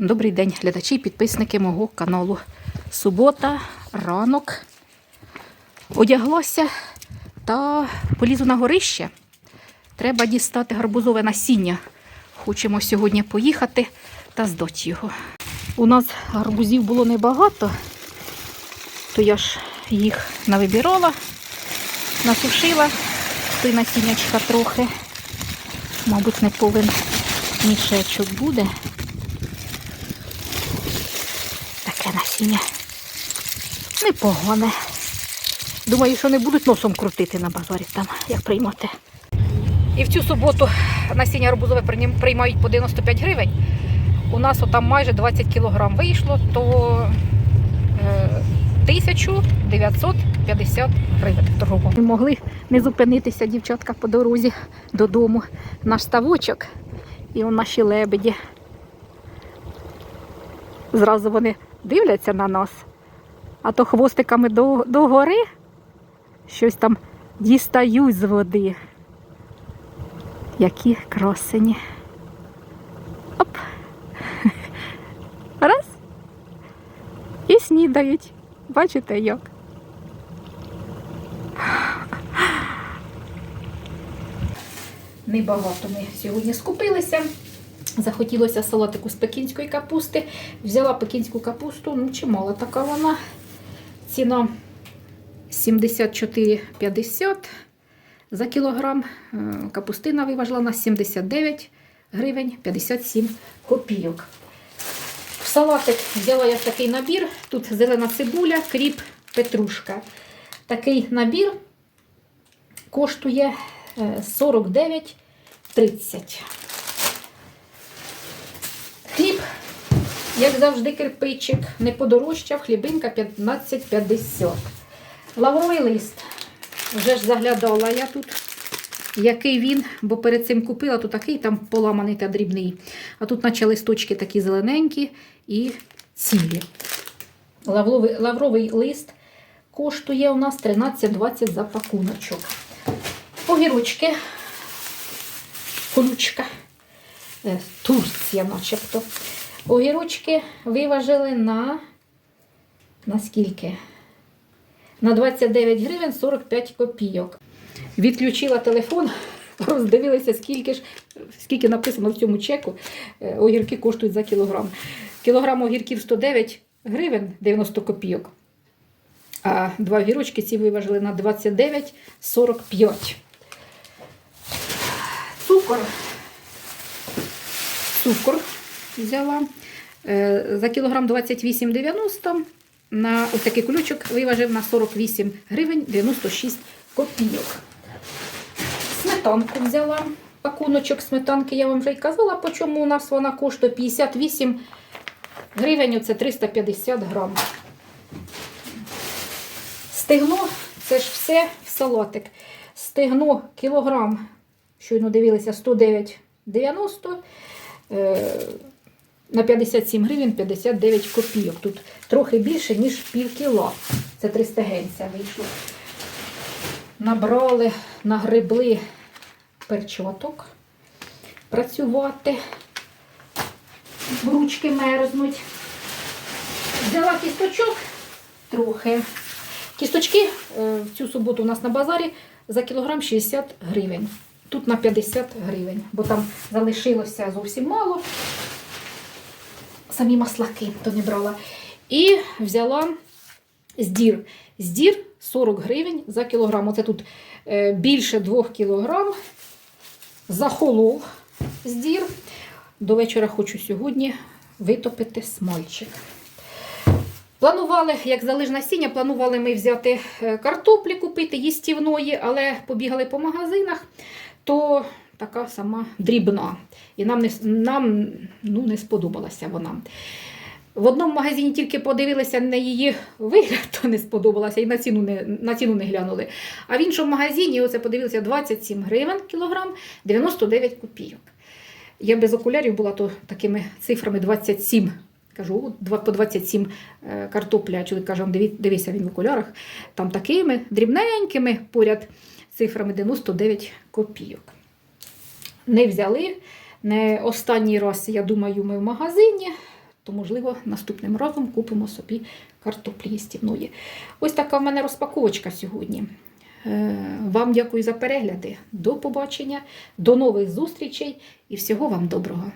Добрий день, глядачі і підписники мого каналу. Субота, ранок. Одяглася та полізу на горище. Треба дістати гарбузове насіння. Хочемо сьогодні поїхати та здати його. У нас гарбузів було небагато, то я ж їх навибирала, насушила, то насіннячка трохи. Мабуть, не повен мішечок буде. Таке насіння. Непогане. Думаю, що не будуть носом крутити на базарі там, як приймати. І в цю суботу насіння арбузове приймають по 95 гривень. У нас отам майже 20 кілограм вийшло, то е, 1950 гривень торгово. Не могли не зупинитися дівчатка по дорозі додому. Наш ставочок і наші лебеді. Зразу вони дивляться на нас, а то хвостиками до, до гори щось там дістають з води. Які красені. Оп. Раз. І снідають. Бачите як? Небагато ми сьогодні скупилися. Захотілося салатику з пекінської капусти. Взяла пекінську капусту, ну чимала така вона. Ціна 74,50 за кілограм. Е, Капустина виважила на 79 гривень 57 копійок. В салатик взяла я такий набір. Тут зелена цибуля, кріп, петрушка. Такий набір коштує е, 49,30. Як завжди, кирпичик, не подорожчав, хлібинка 15,50. Лавровий лист. Вже ж заглядала я тут, який він, бо перед цим купила, то такий там поламаний та дрібний. А тут наче листочки такі зелененькі і цілі. Лавровий, лавровий лист коштує у нас 13,20 за пакуночок. Огірочки, колючка. Е, Турція, начебто. Огірочки виважили на, на скільки? На 29 гривень 45 копійок. Відключила телефон, роздивилася, скільки ж, скільки написано в цьому чеку. Е, Огірки коштують за кілограм. Кілограм огірків 109 гривень 90 копійок. А два огірочки ці виважили на 29,45. Цукор цукор взяла. Е, За кілограм 28,90 на такий кулючок виважив на 48 гривень 96 копійок. Сметанку взяла. Пакуночок сметанки, я вам вже й казала, по чому у нас вона коштує 58 гривень, оце 350 грам. Стегно це ж все в салатик. Стегно кілограм, щойно дивилися, 109,90 е, на 57 гривень 59 копійок. Тут трохи більше, ніж пів кіло. Це 300 генця вийшло. Набрали, нагребли перчоток. Працювати. Ручки мерзнуть. Взяла кісточок трохи. Кісточки е, в цю суботу у нас на базарі за кілограм 60 гривень. Тут на 50 гривень, бо там залишилося зовсім мало. Самі маслаки то не брала. І взяла здір. Здір 40 гривень за кілограм. Оце тут е, більше 2 кілограм. Захолов здір. До вечора хочу сьогодні витопити смальчик. Планували, як залиж насіння, планували ми взяти е, картоплі купити їстівної, але побігали по магазинах, то така сама дрібна. І нам не, нам, ну, не сподобалася вона. В одному магазині тільки подивилися на її вигляд, то не сподобалася, і на ціну не, на ціну не глянули. А в іншому магазині оце подивилися 27 гривень кілограм, 99 копійок. Я без окулярів була то такими цифрами 27 Кажу, по 27 е, картопля. Чоловік каже, дивися він в окулярах. Там такими дрібненькими поряд цифрами 99 копійок. Не взяли. Не останній раз, я думаю, ми в магазині. то, можливо, наступним разом купимо собі картоплі стівної. Ось така в мене розпаковочка сьогодні. Е, Вам дякую за перегляди. До побачення, до нових зустрічей і всього вам доброго!